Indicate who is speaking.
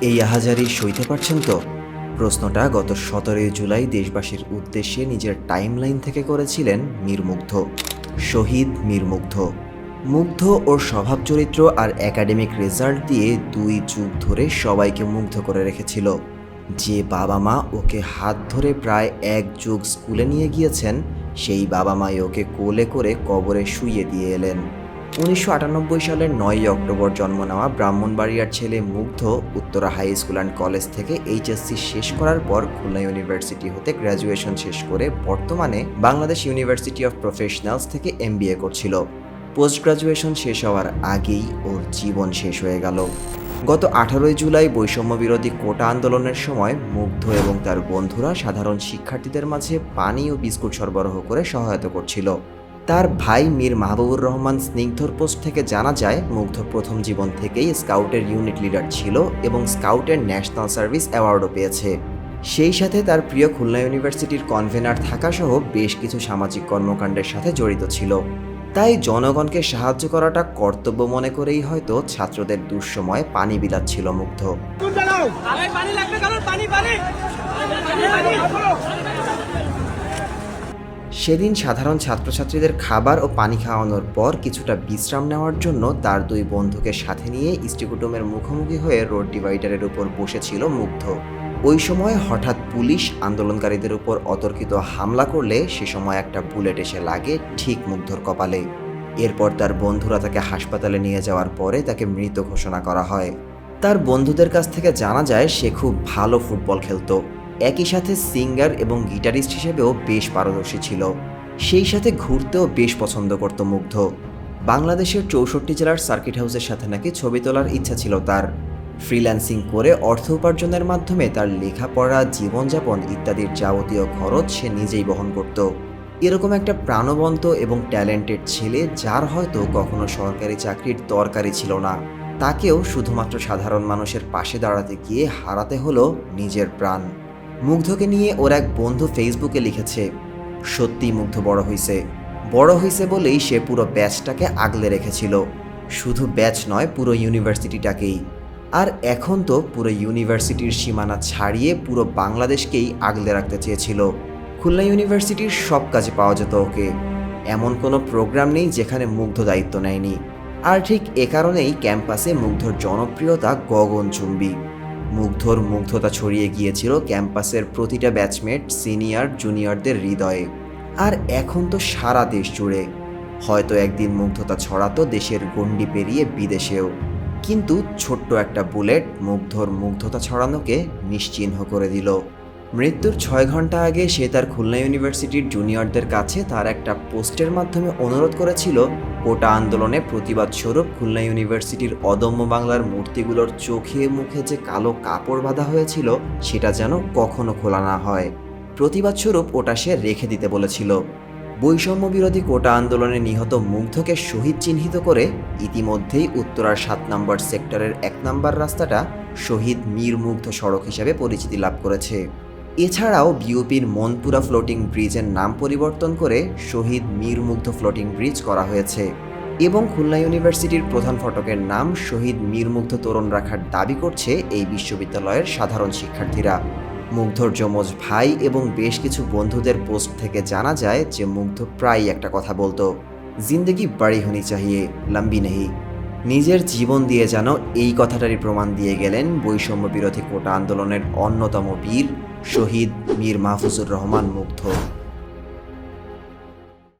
Speaker 1: এই আহাজারি সইতে পারছেন তো? প্রশ্নটা গত সতেরোই জুলাই দেশবাসীর উদ্দেশ্যে নিজের টাইমলাইন থেকে করেছিলেন মীরমুগ্ধ। শহীদ মীরমুগ্ধ। মুগ্ধ ওর স্বভাব চরিত্র আর একাডেমিক রেজাল্ট দিয়ে দুই যুগ ধরে সবাইকে মুগ্ধ করে রেখেছিল। যে বাবা মা ওকে হাত ধরে প্রায় এক যুগ স্কুলে নিয়ে গিয়েছেন, সেই বাবা মাই ওকে কোলে করে কবরে শুইয়ে দিয়ে এলেন। উনিশশো আটানব্বই সালের নয়ই অক্টোবর জন্ম নেওয়া ব্রাহ্মণবাড়িয়ার ছেলে Mugdho Uttara high school and college থেকে এইচএসসি শেষ করার পর খুলনা ইউনিভার্সিটি হতে গ্র্যাজুয়েশন শেষ করে বর্তমানে বাংলাদেশ ইউনিভার্সিটি অফ প্রফেশনালস থেকে এমবিএ করছিল। পোস্ট গ্রাজুয়েশন শেষ হওয়ার আগেই ওর জীবন শেষ হয়ে গেল। গত আঠারোই জুলাই বৈষম্য বিরোধী কোটা আন্দোলনের সময় মুগ্ধ এবং তার বন্ধুরা সাধারণ শিক্ষার্থীদের মাঝে পানি ও বিস্কুট সরবরাহ করে সহায়তা করছিল। তার ভাই মীর মাহবুবুর রহমান স্নিগ্ধর পোস্ট থেকে জানা যায়, মুগ্ধ প্রথম জীবন থেকেই স্কাউটের ইউনিট লিডার ছিল এবং স্কাউটের ন্যাশনাল সার্ভিস অ্যাওয়ার্ডও পেয়েছে। সেই সাথে তার প্রিয় খুলনা ইউনিভার্সিটির কনভেনার থাকাসহ বেশ কিছু সামাজিক কর্মকাণ্ডের সাথে জড়িত ছিল। তাই জনগণকে সাহায্য করাটা কর্তব্য মনে করেই হয়তো ছাত্রদের দুঃসময়ে পানি বিলাচ্ছিল মুগ্ধ।
Speaker 2: পানি লাগবে কারণ পানি পানি
Speaker 1: সেদিন সাধারণ ছাত্রছাত্রীদের খাবার ও পানি খাওয়ানোর পর কিছুটা বিশ্রাম নেওয়ার জন্য তার দুই বন্ধুকে সাথে নিয়ে ইস্টিকুটুমের মুখোমুখি হয়ে রোড ডিভাইডারের উপর বসেছিল মুগ্ধ। ওই সময় হঠাৎ পুলিশ আন্দোলনকারীদের উপর অতর্কিত হামলা করলে সে সময় একটা বুলেট এসে লাগে ঠিক মুগ্ধর কপালে। এরপর তার বন্ধুরা তাকে হাসপাতালে নিয়ে যাওয়ার পরে তাকে মৃত ঘোষণা করা হয়। তার বন্ধুদের কাছ থেকে জানা যায়, সে খুব ভালো ফুটবল খেলতো। একই সাথে সিঙ্গার এবং গিটারিস্ট হিসেবেও বেশ পারদর্শী ছিল। সেই সাথে ঘুরতেও বেশ পছন্দ করত মুগ্ধ। বাংলাদেশের চৌষট্টি জেলার সার্কিট হাউসের সাথে নাকি ছবি তোলার ইচ্ছা ছিল তার। ফ্রিল্যান্সিং করে অর্থ উপার্জনের মাধ্যমে তার লেখাপড়া, জীবনযাপন ইত্যাদির যাবতীয় খরচ সে নিজেই বহন করত। এরকম একটা প্রাণবন্ত এবং ট্যালেন্টেড ছেলে যার হয়তো কখনো সরকারি চাকরির দরকারই ছিল না। তাকেও শুধুমাত্র সাধারণ মানুষের পাশে দাঁড়াতে গিয়ে হারাতে হলো নিজের প্রাণ। মুগ্ধকে নিয়ে ওর এক বন্ধু ফেসবুকে লিখেছে সত্যি মুগ্ধ বড় হইছে। বড় হইছে বলেই সে পুরো ব্যাচটাকে আগলে রেখেছিল। শুধু ব্যাচ নয়, পুরো ইউনিভার্সিটিটাকেই। আর এখন তো পুরো ইউনিভার্সিটির সীমানা ছাড়িয়ে পুরো বাংলাদেশকেই আগলে রাখতে চেয়েছিল। খুলনা ইউনিভার্সিটির সব কাজে পাওয়া যেত ওকে। এমন কোনো প্রোগ্রাম নেই যেখানে মুগ্ধ দায়িত্ব নেয়নি। আর ঠিক এ কারণেই ক্যাম্পাসে মুগ্ধর জনপ্রিয়তা গগনচুম্বী। মুগ্ধর মুগ্ধতা ছড়িয়ে গিয়েছিল ক্যাম্পাসের প্রতিটা ব্যাচমেট, সিনিয়র, জুনিয়রদের হৃদয়ে। আর এখন তো সারা দেশ জুড়ে। হয়তো একদিন মুগ্ধতা ছড়াতো দেশের গণ্ডি পেরিয়ে বিদেশেও। কিন্তু ছোট্ট একটা বুলেট মুগ্ধর মুগ্ধতা ছড়ানোকে নিশ্চিহ্ন করে দিল। মৃত্যুর ছয় ঘণ্টা আগে সে তার খুলনা ইউনিভার্সিটির জুনিয়রদের কাছে তার একটা পোস্টের মাধ্যমে অনুরোধ করেছিল, কোটা আন্দোলনে প্রতিবাদ স্বরূপ খুলনা ইউনিভার্সিটির অদম্য বাংলার মূর্তিগুলোর চোখে মুখে যে কালো কাপড় বাঁধা হয়েছিল, সেটা যেন কখনো খোলা না হয়। প্রতিবাদ স্বরূপ ওটা সে রেখে দিতে বলেছিল। বৈষম্য বিরোধী কোটা আন্দোলনে নিহত মুগ্ধকে শহীদ চিহ্নিত করে ইতিমধ্যেই উত্তরার সাত নম্বর সেক্টরের এক নম্বর রাস্তাটা শহীদ মীর মুগ্ধ সড়ক হিসেবে পরিচিতি লাভ করেছে। এছাড়াও বিওপির মনপুরা ফ্লোটিং ব্রিজের নাম পরিবর্তন করে শহীদ মীর মুগ্ধ ফ্লোটিং ব্রিজ করা হয়েছে এবং খুলনা ইউনিভার্সিটির প্রধান ফটকের নাম শহীদ মীর মুগ্ধ তোরণ রাখার দাবি করছে এই বিশ্ববিদ্যালয়ের সাধারণ শিক্ষার্থীরা। মুগ্ধর যমজ ভাই এবং বেশ কিছু বন্ধুদের পোস্ট থেকে জানা যায় যে মুগ্ধ প্রায়ই একটা কথা বলতো, জিন্দগি বাড়ি হনি চাহিয়ে, লম্বি নেহি। নিজের জীবন দিয়ে যেন এই কথাটারই প্রমাণ দিয়ে গেলেন বৈষম্য বিরোধী কোটা আন্দোলনের অন্যতম বীর শহীদ মীর মাহফুজুর রহমান মুগ্ধ।